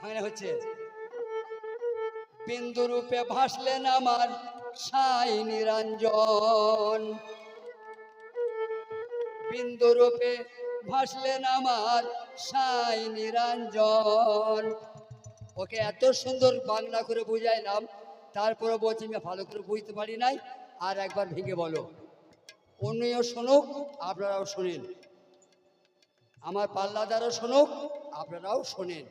ভাঙনে হচ্ছে? বিন্দু রূপে ভাসলেন আমার সাই নিরঞ্জন। বিন্দু রূপে ভাসলেন আমার সাই নিরঞ্জন। ওকে এত সুন্দর বাংলা করে বুঝাইলাম তারপরে বলছি আমি ভালো করে বুঝতে পারি নাই, আর একবার ভেঙে বলো। অন্যও শুনুক, আপনারাও শোনেন। আমার পাল্লাদারও শুনুক, আপনারাও শোনেন।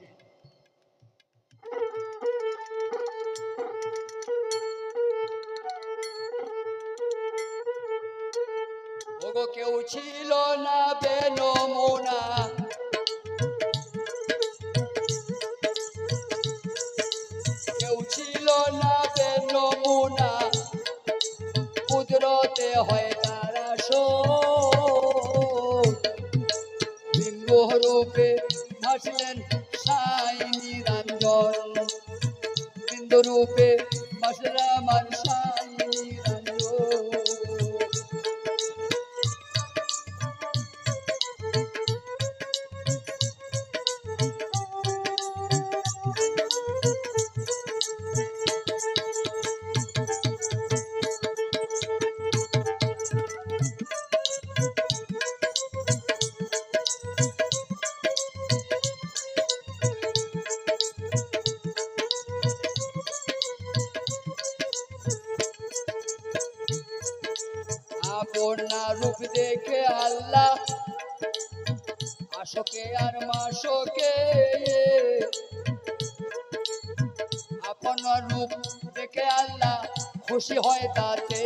ওগো কেউ ছিল না বেনমুনা। কেউ ছিল না বেনমুনা। কুদরতে হয় আপনা রূপ দেখে আল্লাহ আশোকে আর মাসকে আপন রূপ দেখে আল্লাহ খুশি হয় তাতে।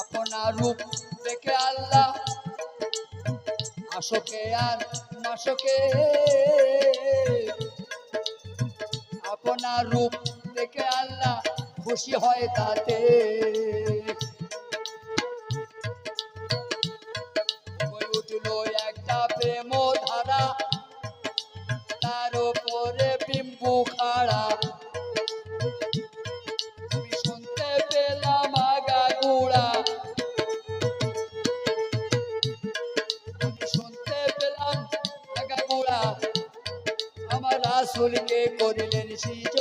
আপনা রূপ দেখে আল্লাহ আশোকে আর মাসকে। আপনার রূপ দেখে আল্লাহ খুশি হয় তাতে। শুনতে পেলাম আগা শুনতে পেলাম আগা গুড়া আমার রাসুলকে করিলেন সিজ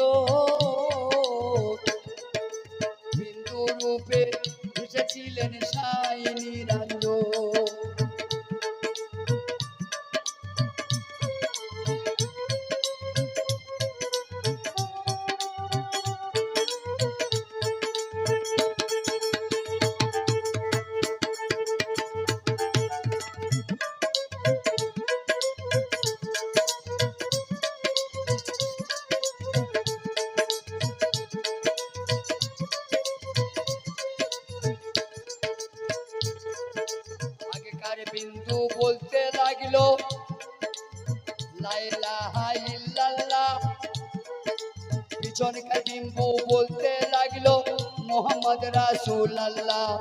পিছনকার বিন্দু বলতে লাগল মোহাম্মদ রাসূল আল্লাহ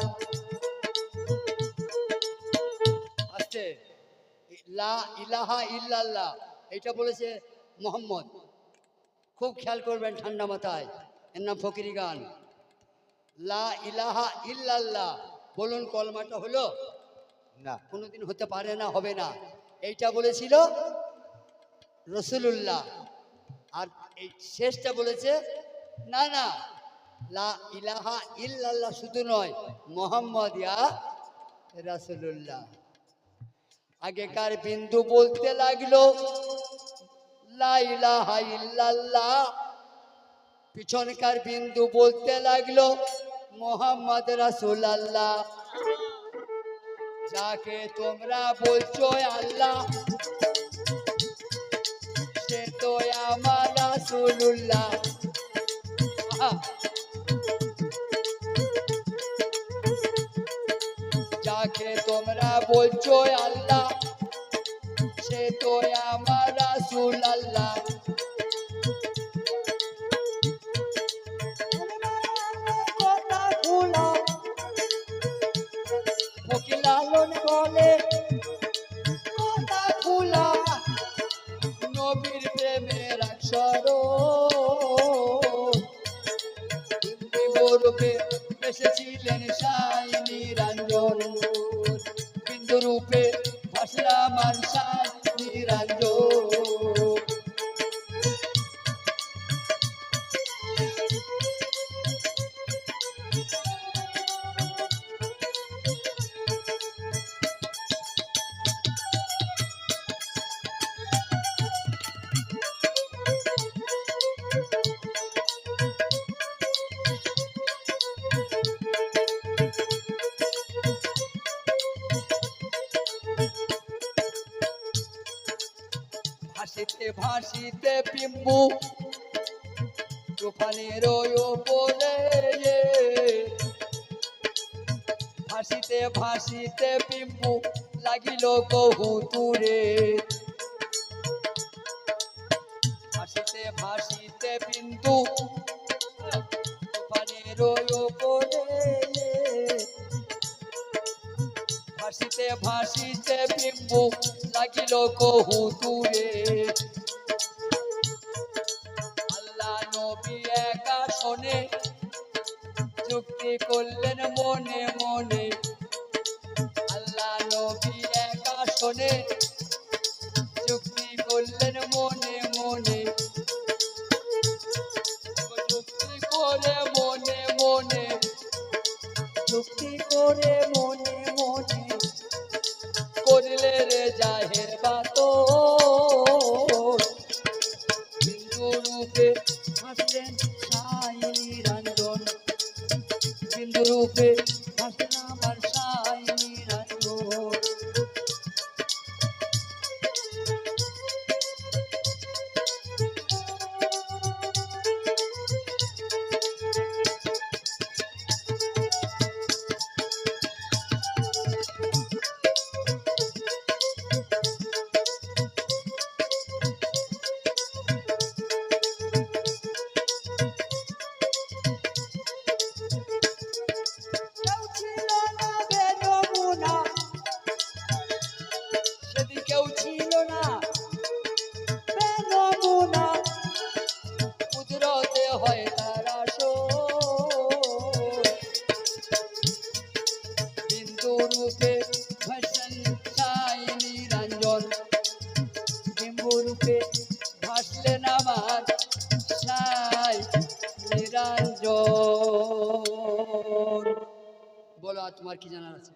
লা ইলাহা ইল্লাল্লাহ এটা বলেছে মোহাম্মদ। খুব খেয়াল করবেন ঠান্ডা মাথায় এর নাম ফকিরি গান। লা ইলাহা ইল্লাল্লাহ বলুন কলমাটা হলো? না। কোনোদিন হতে পারে না হবে না। এইটা বলেছিল রসুলুল্লাহ। আর এই শেষটা বলেছে, না না, লা ইলাহা ইল্লাল্লাহ শুধু নয়, মোহাম্মদ ইয়া রাসুলুল্লাহ। আগেকার বিন্দু বলতে লাগল, লা ইলাহা ইল্লাল্লাহ। পিছনকার বিন্দু বলতে লাগল, মোহাম্মদ রাসুল আল্লাহ যাকে তোমরা বলছো আল্লাহ, সে তো আমার যাকে তোমরা বলছো আল্লাহ সে তো আমার রাসুল আল্লাহ। নবীর প্রেমের অক্ষর এসেছিলেন সাই ভাসিতে ভাসিতে পিম্বু তুফানের ওপরে ভাসিতে ভাসিতে পিম্বু লাগিল কহু দূরে ভাসিতে বিন্দু তুফানের ওপরে ভাসিতে ভাসিতে বিম্বু লাগিল কহু দূরে। আল্লাহ নবী একা শোনে চুক্তি করলেন মনে মনে। আল্লাহ নবী একা শোনে চুক্তি করলেন মনে মনে। চুক্তি করে মনে মনে। চুক্তি করে বিন্দু রূপে হাসলেন তোমার কি জানার আছে?